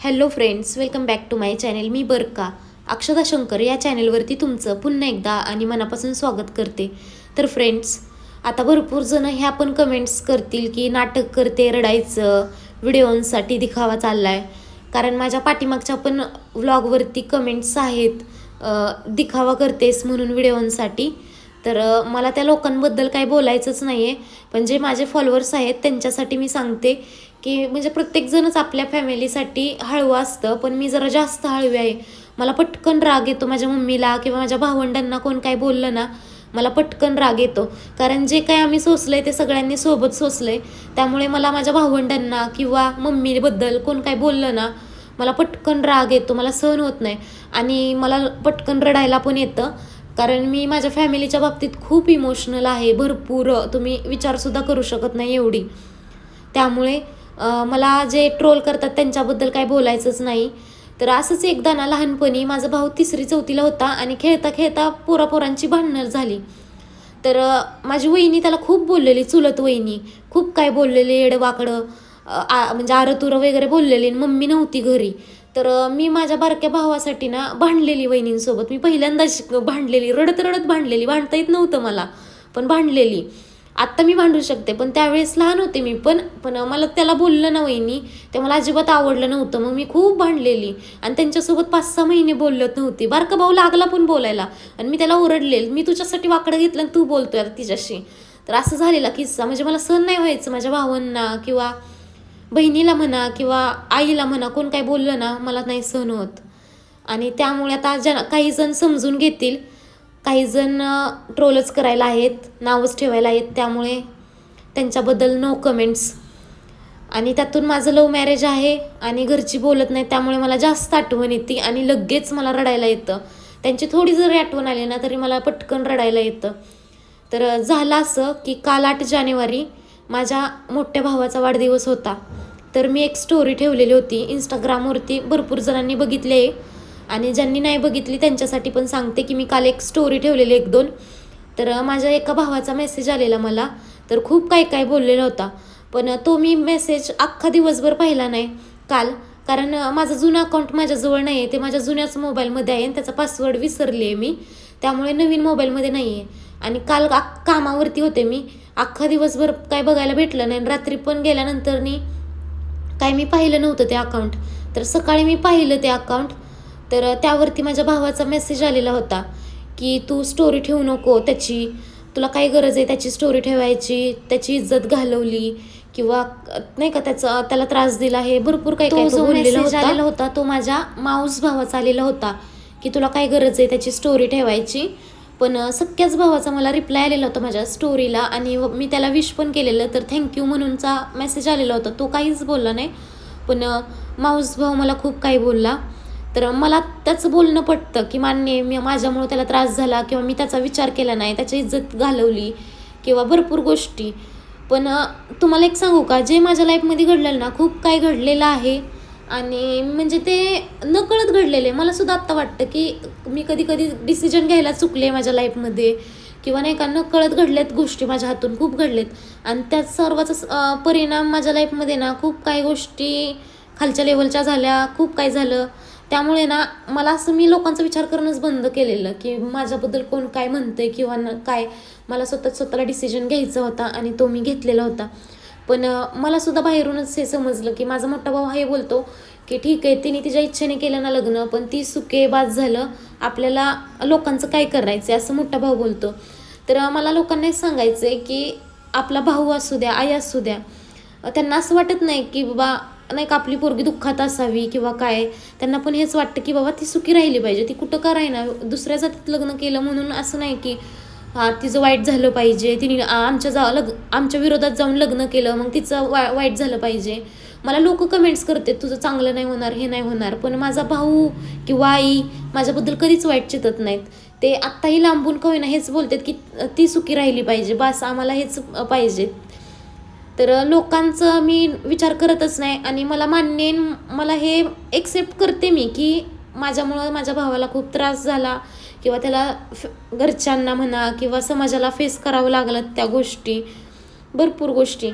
Hello friends welcome back to my channel मी बरका. अक्षदा शंकर या चॅनेलवरती तुमचं पुन्हा एकदा आणि मनापासून स्वागत करते. तर फ्रेंड्स आता भरपूर जण ह्या पण कमेंट्स करतील की नाटक करते रडायचं व्हिडिओंसाठी दिखावा चालला आहे कारण माझ्या पाठीमागच्या पण व्लॉगवरती कमेंट्स आहेत दिखावा करतेस म्हणून व्हिडिओंसाठी तर मला त्या लोकांबद्दल काही बोलायचंच नाही आहे पण जे माझे फॉलोअर्स आहेत त्यांच्यासाठी मी सांगते की म्हणजे प्रत्येकजणच आपल्या फॅमिलीसाठी हळवं असतं पण मी जरा जास्त हळवी आहे. मला पटकन राग येतो माझ्या मम्मीला किंवा माझ्या भावंडांना कोण काय बोललं ना मला पटकन राग येतो. कारण जे काय आम्ही सोसलंय ते सगळ्यांनी सोबत सोसलंय. त्यामुळे मला माझ्या भावंडांना किंवा मम्मीबद्दल कोण काय बोललं ना मला पटकन राग येतो मला सहन होत नाही. आणि मला पटकन रडायला पण येतं. कारण मी माझ्या फॅमिलीच्या बाबतीत खूप इमोशनल आहे भरपूर. तुम्ही विचारसुद्धा करू शकत नाही एवढी. त्यामुळे मला जे ट्रोल करतात त्यांच्याबद्दल काय बोलायचंच नाही. तर असंच एकदा ना लहानपणी माझा भाऊ तिसरी चौथीला होता आणि खेळता खेळता पोरापोरांची भांडणं झाली. तर माझी वहिनी त्याला खूप बोललेली चुलत वहिनी. खूप काय बोललेली एडवाकडं आ- म्हणजे आरतुरं वगैरे बोललेली आणि मम्मी नव्हती घरी. तर मी माझ्या बारक्या भावासाठी ना भांडलेली वहिनींसोबत. मी पहिल्यांदाच भांडलेली रडत रडत भांडलेली. भांडता येत नव्हतं मला पण भांडलेली. आत्ता मी भांडू शकते पण त्यावेळेस लहान होते मी. पण पण मला त्याला बोललं ना वहिनी ते मला अजिबात आवडलं नव्हतं. मग मी खूप भांडलेली आणि त्यांच्यासोबत पाच सहा महिने बोलत नव्हती. बारका भाऊ लागला पण बोलायला आणि मी त्याला ओरडले मी तुझ्यासाठी वाकडं घेतलं आणि तू बोलतोय आता तिच्याशी. तर असं झालेला किस्सा. म्हणजे मला सहन नाही व्हायचं. माझ्या भावांना किंवा बहिणीला म्हणा किंवा आईला म्हणा कोण काय बोललं ना मला नाही सहन होत. आणि त्यामुळे आता ज्या काही जण समजून घेतील काही जण ट्रोलच करायला आहेत नावच ठेवायला आहेत त्यामुळे त्यांच्याबद्दल नो कमेंट्स आणि त्यातून माझं लव्ह मॅरेज आहे आणि घरची बोलत नाही त्यामुळे मला जास्त आठवण येते आणि लगेच मला रडायला येतं. त्यांची थोडी जरी आठवण आली ना तरी मला पटकन रडायला येतं. तर झालं असं की काल आठ जानेवारी माझ्या मोठ्या भावाचा वाढदिवस होता. तर मी एक स्टोरी ठेवलेली होती इंस्टाग्रामवरती भरपूर जणांनी बघितली. आहे आणि ज्यांनी नाही बघितली त्यांच्यासाठी पण सांगते की मी काल एक स्टोरी ठेवलेली एक दोन. तर माझ्या एका भावाचा मेसेज आलेला मला. तर खूप काय काय बोललेला होता. पण तो मी मेसेज अख्खा दिवसभर पाहिला नाही काल. कारण माझं जुनं अकाउंट माझ्याजवळ नाही आहे ते माझ्या जुन्याच मोबाईलमध्ये आहे आणि त्याचा पासवर्ड विसरली आहे मी. त्यामुळे नवीन मोबाईलमध्ये नाही आहे आणि काल कामावरती होते मी. अख्खा दिवसभर काय बघायला भेटलं नाही. रात्री पण गेल्यानंतरनी काय मी पाहिलं नव्हतं ते अकाउंट तर सकाळी मी पाहिलं ते अकाउंट तर त्यावरती माझ्या भावाचा मेसेज आलेला होता की तू स्टोरी ठेवू नको त्याची. तुला काय गरज आहे त्याची स्टोरी ठेवायची? त्याची इज्जत घालवली किंवा नाही का त्याचा त्याला त्रास दिला? हे भरपूर काही काही बोललेला होता. आलेला होता तो माझ्या माऊस भावाचा आलेला होता की तुला काय गरज आहे त्याची स्टोरी ठेवायची? पण सख्याच भावाचा मला रिप्लाय आलेला होता माझ्या स्टोरीला आणि मी त्याला विश पण केलेलं. तर थँक्यू म्हणूनचा मेसेज आलेला होता. तो काहीच बोलला नाही. पण माऊस भाऊ मला खूप काही बोलला. तर मला त्याचं बोलणं पटतं की मान्य माझ्यामुळं मी त्याला त्रास झाला किंवा मी त्याचा विचार केला नाही त्याची इज्जत घालवली किंवा भरपूर गोष्टी. पण तुम्हाला एक सांगू का? जे माझ्या लाईफमध्ये घडलेलं ना खूप काय घडलेलं आहे आणि म्हणजे ते नकळत घडलेले मला सुद्धा आत्ता वाटतं की मी कधी कधी डिसिजन घ्यायला चुकले माझ्या लाईफमध्ये किंवा नाही का नकळत घडल्यात गोष्टी माझ्या हातून खूप घडलेत. आणि त्या सर्वाचा परिणाम माझ्या लाईफमध्ये ना खूप काही गोष्टी खालच्या लेवलच्या झाल्या खूप काय झालं. त्यामुळे ना मला असं मी लोकांचा विचार करणंच बंद केलेलं की माझ्याबद्दल कोण काय म्हणतंय किंवा न काय. मला स्वतः स्वतःला डिसिजन घ्यायचा होता आणि तो मी घेतलेला होता. पण मला सुद्धा बाहेरूनच हे समजलं की माझा मोठा भाऊ हे बोलतो की ठीक आहे तिने तिच्या इच्छेने केलं ना लग्न पण ती सुकेबाज झालं आपल्याला लोकांचं काय करायचं असं मोठा भाऊ बोलतो. तर मला लोकांना सांगायचं आहे की आपला भाऊ असू द्या आई असू द्या त्यांना असं वाटत नाही की बाबा नाही का आपली पोरगी दुःखात असावी किंवा काय त्यांना पण हेच वाटतं की बाबा ती सुखी राहिली पाहिजे. ती कुठं का राहीना दुसऱ्या जातीत लग्न केलं म्हणून असं नाही की तिचं वाईट झालं पाहिजे. तिने आमच्या जा लग आमच्या विरोधात जाऊन लग्न केलं मग तिचं वा वाईट झालं पाहिजे. मला लोक कमेंट्स करते तुझं चांगलं नाही होणार हे नाही होणार. पण माझा भाऊ किंवा आई माझ्याबद्दल कधीच वाईट चितत नाहीत. ते आत्ताही लांबून का हेच बोलतात की ती सुखी राहिली पाहिजे. बास आम्हाला हेच पाहिजे. तर लोकांचं मी विचार करतच नाही आणि मला मान्य मला हे एक्सेप्ट करते मी की माझ्यामुळं माझ्या भावाला खूप त्रास झाला किंवा त्याला फ- घरच्यांना म्हणा किंवा समाजाला फेस करावं लागलं त्या गोष्टी भरपूर गोष्टी.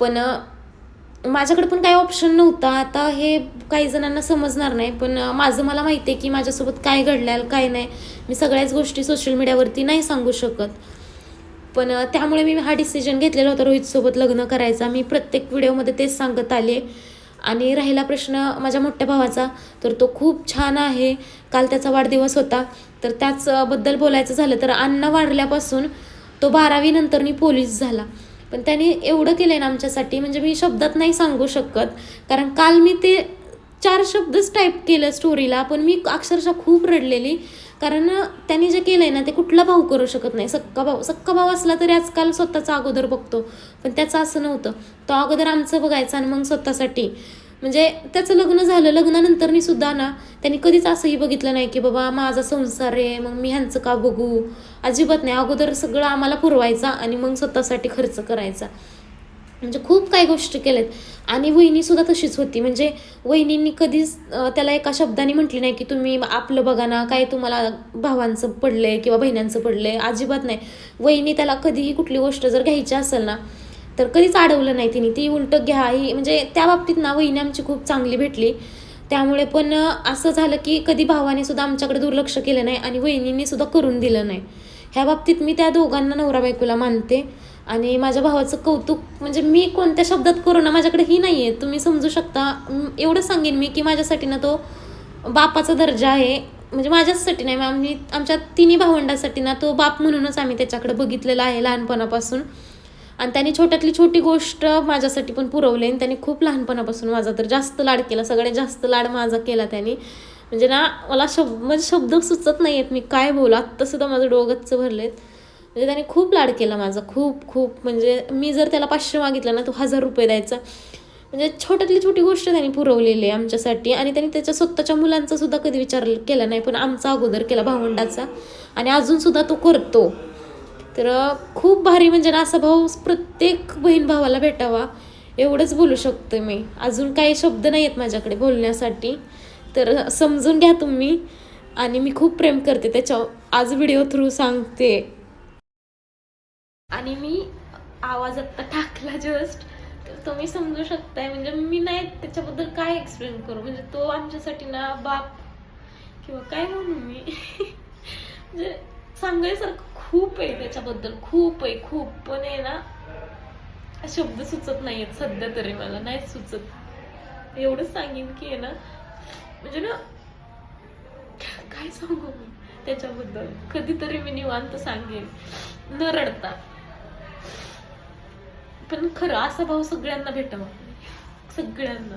पण माझ्याकडे पण काही ऑप्शन नव्हता. आता हे काही जणांना समजणार नाही. पण माझं मला माहिती आहे की माझ्यासोबत काय घडलं काय नाही. मी सगळ्याच गोष्टी सोशल मीडियावरती नाही सांगू शकत. पण त्यामुळे मी हा डिसिजन घेतलेला होता रोहितसोबत लग्न करायचा. मी प्रत्येक व्हिडिओमध्ये तेच सांगत आले. आणि राहिला प्रश्न माझ्या मोठ्या भावाचा तर तो खूप छान आहे. काल त्याचा वाढदिवस होता. तर त्याचबद्दल बोलायचं झालं तर अन्न वाढल्यापासून तो बारावीनंतर मी पोलीस झाला. पण त्याने एवढं केलं आहे ना आमच्यासाठी म्हणजे मी शब्दात नाही सांगू शकत. कारण काल मी ते चार शब्दच टाईप केलं स्टोरीला पण मी अक्षरशः खूप रडलेली. कारण त्यांनी जे केलंय ना ते कुठला भाऊ करू शकत नाही. सक्का भाऊ सक्का भाऊ असला तरी आजकाल स्वतःचा अगोदर बघतो. पण त्याचं असं नव्हतं. तो अगोदर आमचं बघायचा आणि मग स्वतःसाठी. म्हणजे त्याचं लग्न झालं. लग्नानंतरनी सुद्धा ना त्यांनी कधीच असंही बघितलं नाही की बाबा माझा संसार आहे मग मी ह्यांचं का बघू? अजिबात नाही. अगोदर सगळं आम्हाला पुरवायचा आणि मग स्वतःसाठी खर्च करायचा. म्हणजे खूप काही गोष्टी केल्यात. आणि वहिनीसुद्धा तशीच होती. म्हणजे वहिनींनी कधीच त्याला एका शब्दाने म्हटली नाही की तुम्ही आपलं बघा ना काय तुम्हाला भावांचं पडलंय किंवा बहिण्यांचं पडलंय अजिबात नाही. वहिनी त्याला कधीही कुठली गोष्ट जर घ्यायची असेल ना तर कधीच अडवलं नाही तिने. ती उलट घ्या ही म्हणजे त्या बाबतीत ना वहिनी आमची खूप चांगली भेटली. त्यामुळे पण असं झालं की कधी भावाने सुद्धा आमच्याकडे दुर्लक्ष केलं नाही आणि वहिनींनी सुद्धा करून दिलं नाही. ह्या बाबतीत मी त्या दोघांना नवरा बायकोला मानते. आणि माझ्या भावाचं कौतुक म्हणजे मी कोणत्या शब्दात करू ना माझ्याकडे ही नाही आहे तुम्ही समजू शकता. एवढं सांगेन मी की माझ्यासाठी ना तो बापाचा दर्जा आहे. म्हणजे माझ्याचसाठी नाही आम्ही आमच्या तिन्ही भावंडासाठी ना तो बाप म्हणूनच आम्ही त्याच्याकडे बघितलेला आहे लहानपणापासून. आणि त्याने छोट्यातली छोटी गोष्ट माझ्यासाठी पण पुरवली आणि त्याने खूप लहानपणापासून माझा तर जास्त लाड केला. सगळ्यात जास्त लाड माझा केला त्याने. म्हणजे ना मला शब्द म्हणजे शब्द सुचत नाही आहेत मी काय बोलू? आत्ता सुद्धा माझं डोगच्च भरलेत. म्हणजे त्याने खूप लाड केला माझा खूप खूप. म्हणजे मी जर त्याला पाचशे मागितलं ना तो हजार रुपये द्यायचा. म्हणजे छोट्यातली छोटी गोष्ट त्यांनी पुरवलेली आहे आमच्यासाठी. आणि त्यांनी त्याच्या स्वतःच्या मुलांचा सुद्धा कधी विचार केला नाही पण आमचा अगोदर केला भावंडाचा. आणि अजून सुद्धा तो करतो. तर खूप भारी म्हणजे ना असा भाऊ प्रत्येक बहीण भावाला भेटावा एवढंच बोलू शकते मी. अजून काही शब्द नाही आहेत माझ्याकडे बोलण्यासाठी. तर समजून घ्या तुम्ही. आणि मी खूप प्रेम करते त्याच्या आज व्हिडिओ थ्रू सांगते. आणि मी आवाज आत्ता टाकला जस्ट तर तुम्ही समजू शकताय म्हणजे मी नाही त्याच्याबद्दल काय एक्सप्लेन करू? म्हणजे तो आमच्यासाठी ना बाप किंवा काय म्हणू मी? म्हणजे सांगायसारखं खूप आहे त्याच्याबद्दल खूप आहे खूप. पण आहे ना शब्द सुचत नाही आहेत सध्या तरी मला नाही सुचत. एवढंच सांगेन की आहे ना म्हणजे ना काय सांगू त्याच्याबद्दल? कधीतरी मी निवांत सांगेन. न रडता. पण खरं असा भाव सगळ्यांना भेटावा सगळ्यांना.